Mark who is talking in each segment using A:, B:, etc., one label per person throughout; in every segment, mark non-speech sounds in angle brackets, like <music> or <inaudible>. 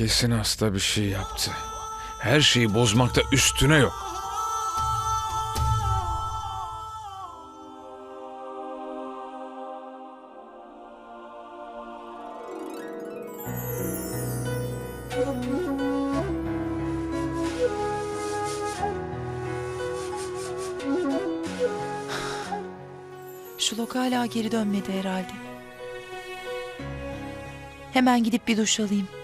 A: Kesin hasta bir şey yaptı. Her şeyi bozmakta üstüne yok.
B: Şulok hala geri dönmedi herhalde. Hemen gidip bir duş alayım.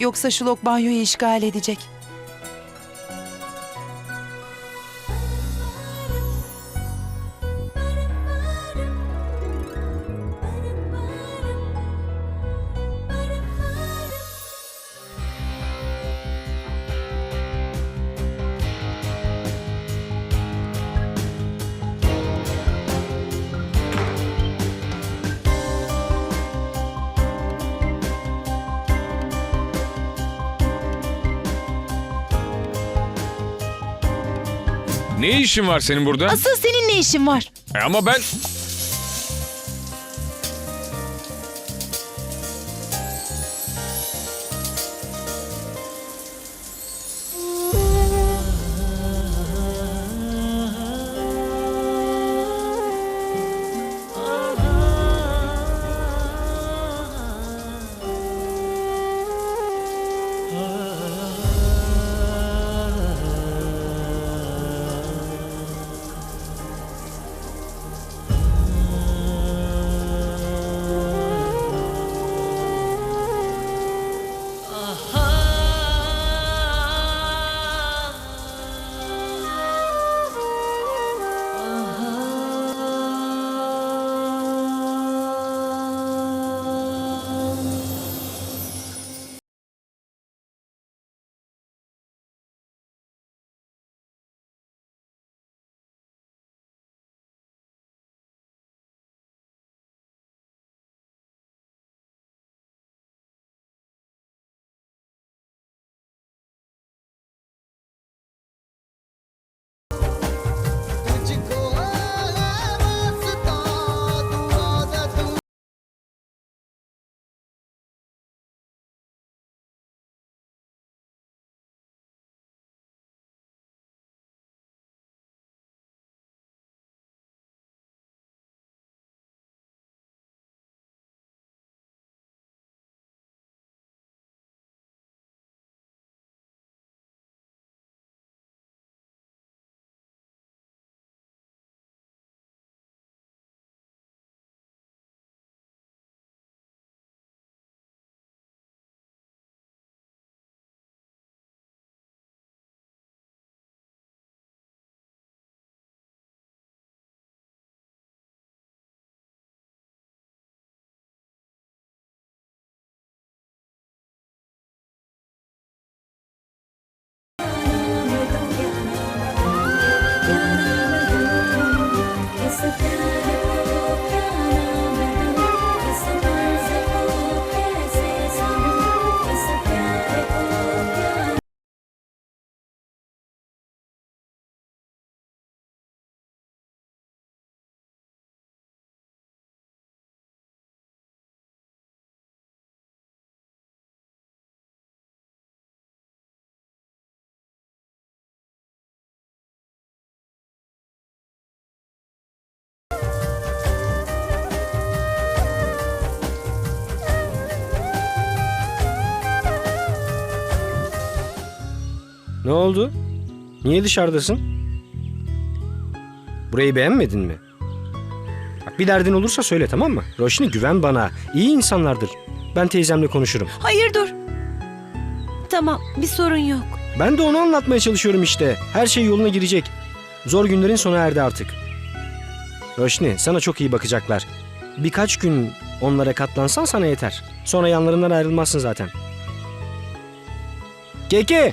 B: Yoksa Şulok banyoyu işgal edecek.
A: Ne işin var senin burada?
B: Asıl senin ne işin var?
A: E ama ben...
C: Ne oldu? Niye dışarıdasın? Burayı beğenmedin mi? Bak bir derdin olursa söyle tamam mı? Roşni güven bana. İyi insanlardır. Ben teyzemle konuşurum.
B: Hayır dur.
D: Tamam, bir sorun yok.
C: Ben de onu anlatmaya çalışıyorum işte. Her şey yoluna girecek. Zor günlerin sona erdi artık. Roşni sana çok iyi bakacaklar. Birkaç gün onlara katlansan sana yeter. Sonra yanlarından ayrılmazsın zaten. Keke!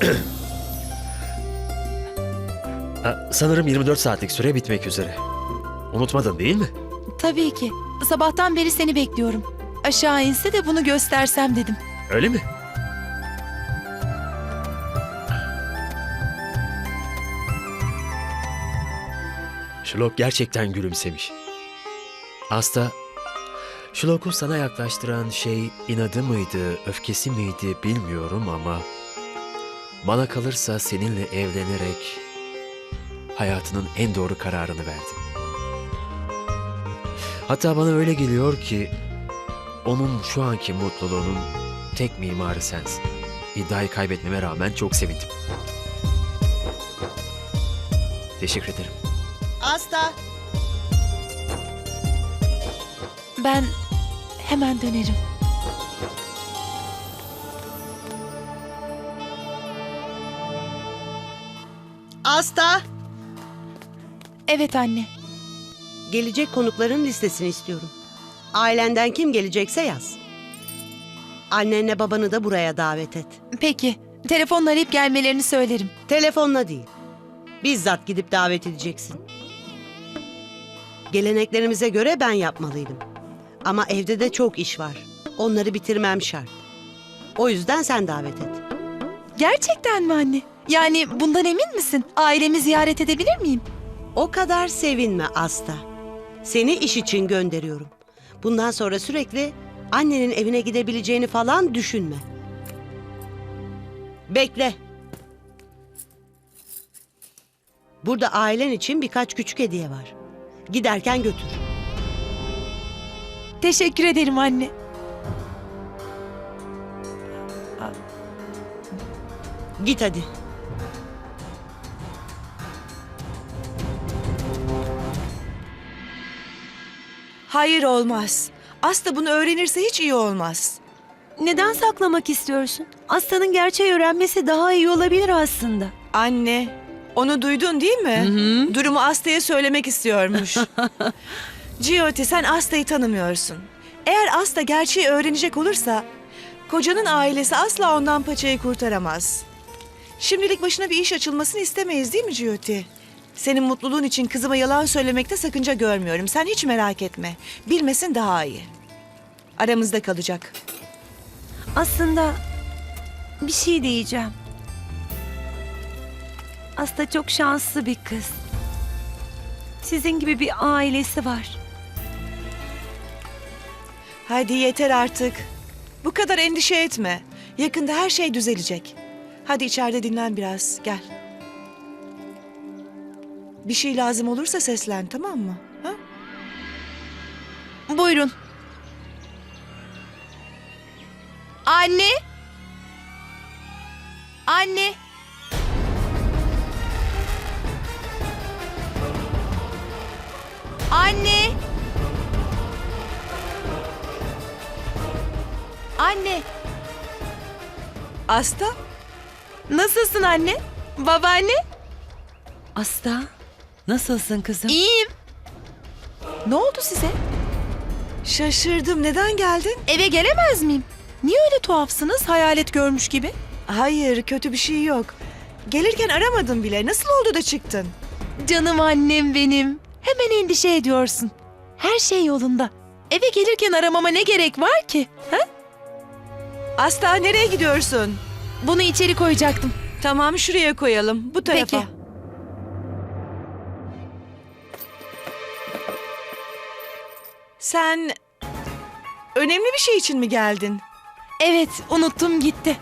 C: <clears throat>
E: Ha, sanırım 24 saatlik süre bitmek üzere. Unutmadın değil mi?
B: Tabii ki. Sabahtan beri seni bekliyorum. aşağı inse de bunu göstersem dedim.
E: Öyle mi? Şlok gerçekten gülümsemiş. Asta, Şlok'u sana yaklaştıran şey inadı mıydı, öfkesi miydi bilmiyorum ama bana kalırsa seninle evlenerek hayatının en doğru kararını verdim. Hatta bana öyle geliyor ki onun şu anki mutluluğunun tek mimarı sensin. İddiayı kaybetmeme rağmen çok sevindim. Teşekkür ederim.
F: Asta.
B: Ben hemen dönerim.
G: Asta,
B: Evet anne.
G: gelecek konukların listesini istiyorum. Ailenden kim gelecekse yaz. Annenle babanı da buraya davet et.
B: Peki. Telefonla arayıp gelmelerini söylerim.
G: Telefonla değil. Bizzat gidip davet edeceksin. Geleneklerimize göre ben yapmalıydım. Ama evde de çok iş var. Onları bitirmem şart. O yüzden sen davet et.
B: Gerçekten mi anne? Yani bundan emin misin? Ailemi ziyaret edebilir miyim?
G: O kadar sevinme Asta. Seni iş için gönderiyorum. Bundan sonra sürekli annenin evine gidebileceğini falan düşünme. Bekle. Burada ailen için birkaç küçük hediye var. Giderken götür.
B: Teşekkür ederim anne.
G: Git hadi.
H: Hayır olmaz. Aslı bunu öğrenirse hiç iyi olmaz.
D: Neden saklamak istiyorsun? Aslanın gerçeği öğrenmesi daha iyi olabilir aslında.
H: Anne, onu duydun değil mi? Durumu Aslı'ya söylemek istiyormuş. <laughs> Giotti sen Aslı'yı tanımıyorsun. Eğer Aslı gerçeği öğrenecek olursa kocanın ailesi asla ondan paçayı kurtaramaz. Şimdilik başına bir iş açılmasını istemeyiz değil mi Giotti? Senin mutluluğun için kızıma yalan söylemekte sakınca görmüyorum. Sen hiç merak etme. Bilmesin daha iyi. Aramızda kalacak.
D: Aslında bir şey diyeceğim. Aslı çok şanslı bir kız. Sizin gibi bir ailesi var.
H: Hadi yeter artık. Bu kadar endişe etme. Yakında her şey düzelecek. Hadi içeride dinlen biraz. Gel. Bir şey lazım olursa seslen tamam mı? Ha?
B: Buyurun. Anne. Anne. Anne. Anne.
H: Asta?
B: Nasılsın anne? Babaanne?
D: Aslı, nasılsın kızım?
B: İyiyim. Ne oldu size?
H: Şaşırdım. Neden geldin?
B: Eve gelemez miyim? Niye öyle tuhafsınız hayalet görmüş gibi?
H: Hayır, kötü bir şey yok. Gelirken aramadım bile. Nasıl oldu da çıktın?
B: Canım annem benim. Hemen endişe ediyorsun. Her şey yolunda. Eve gelirken aramama ne gerek var ki? Ha?
H: Asta nereye gidiyorsun?
B: Bunu içeri koyacaktım.
H: Tamam şuraya koyalım. Bu tarafa.
B: Peki.
H: Sen önemli bir şey için mi geldin?
B: Evet, unuttum gitti.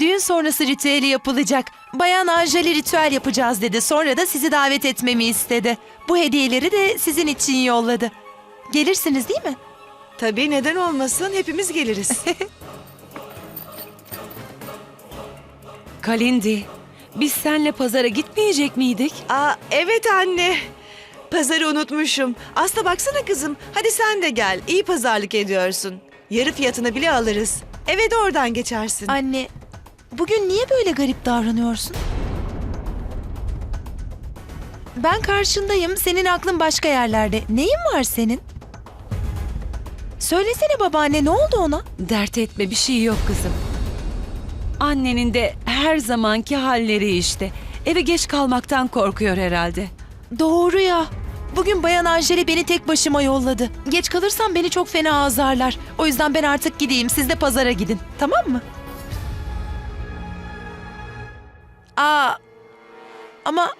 B: Düğün sonrası ritüeli yapılacak. Bayan Anjali ritüel yapacağız dedi. Sonra da sizi davet etmemi istedi. Bu hediyeleri de sizin için yolladı. Gelirsiniz değil mi?
H: Tabii neden olmasın? Hepimiz geliriz. <laughs>
D: Kalindi, biz senle pazara gitmeyecek miydik?
H: Aa, evet anne. Pazarı unutmuşum. Aslı baksana kızım. Hadi sen de gel. İyi pazarlık ediyorsun. Yarı fiyatına bile alırız. Eve de oradan geçersin.
B: Anne, bugün niye böyle garip davranıyorsun? Ben karşındayım, senin aklın başka yerlerde. Neyin var senin? Söylesene babaanne, ne oldu ona?
D: Dert etme bir şey yok kızım. Annenin de her zamanki halleri işte. Eve geç kalmaktan korkuyor herhalde.
B: Doğru ya. Bugün Bayan Anjeli beni tek başıma yolladı. Geç kalırsam beni çok fena azarlar. O yüzden ben artık gideyim. Siz de pazara gidin. Tamam mı? Aa, ama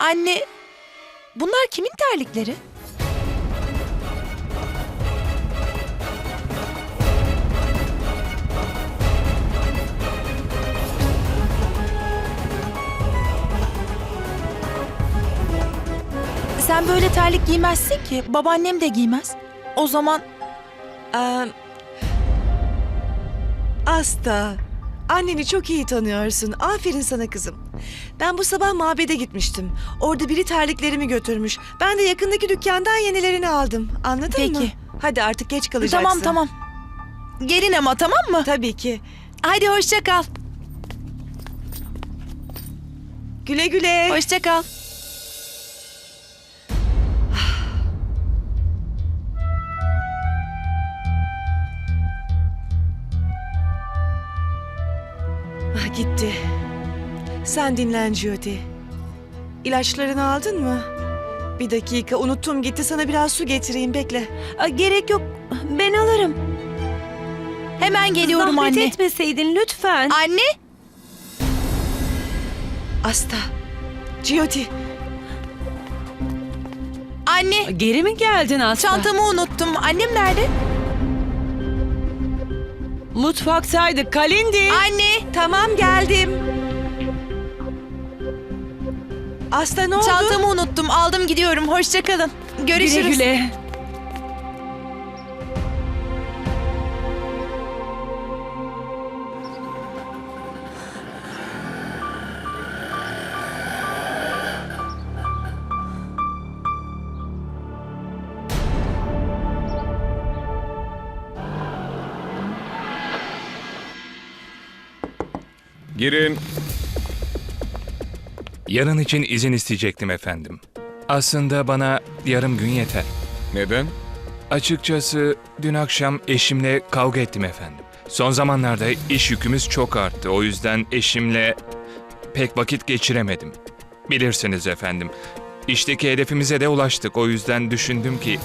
B: anne, bunlar kimin terlikleri? Sen böyle terlik giymezsin ki. Babaannem de giymez. O zaman
H: Ee, Asta, anneni çok iyi tanıyorsun. Aferin sana kızım. Ben bu sabah mabede gitmiştim. Orada biri terliklerimi götürmüş. Ben de yakındaki dükkandan yenilerini aldım. Anladın mı?
B: Peki.
H: Hadi artık geç kalacaksın.
B: tamam tamam. Gelin ama tamam mı?
H: Tabii ki.
B: Hadi hoşça kal.
H: Güle güle.
B: Hoşça kal.
H: Gitti. Sen dinlen Jyoti. İlaçlarını aldın mı? Bir dakika unuttum gitti sana biraz su getireyim bekle.
D: Aa, gerek yok. Ben alırım.
B: Hemen geliyorum
D: Zahmet
B: anne.
D: etmeseydin lütfen.
B: Anne,
H: Asta. Jyoti.
B: anne.
D: Geri mi geldin Aslı?
B: Çantamı unuttum. Annem nerede?
D: Mutfaktaydı. Kalindi.
H: Anne. Tamam geldim. Asta ne oldu?
B: Çantamı unuttum. Aldım gidiyorum. Hoşça kalın. Görüşürüz.
D: Güle güle.
A: Girin.
I: Yarın için izin isteyecektim efendim. Aslında bana yarım gün yeter.
A: Neden?
I: Açıkçası dün akşam eşimle kavga ettim efendim. Son zamanlarda iş yükümüz çok arttı. O yüzden eşimle pek vakit geçiremedim. Bilirsiniz efendim. İşteki hedefimize de ulaştık. O yüzden düşündüm ki...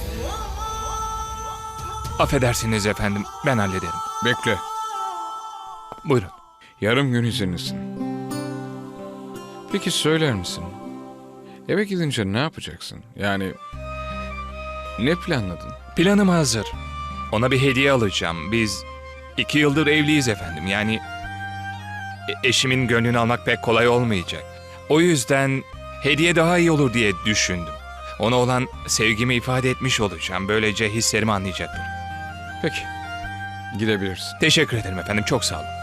I: Affedersiniz efendim, ben hallederim.
A: Bekle.
I: Buyurun.
A: Yarım gün izinlisin. Peki söyler misin? Eve gidince ne yapacaksın? Yani ne planladın?
I: Planım hazır. Ona bir hediye alacağım. Biz iki yıldır evliyiz efendim. Yani e- eşimin gönlünü almak pek kolay olmayacak. O yüzden hediye daha iyi olur diye düşündüm. Ona olan sevgimi ifade etmiş olacağım. Böylece hislerimi anlayacaktır.
A: Peki. Gidebilirsin.
I: Teşekkür ederim efendim. Çok sağ olun.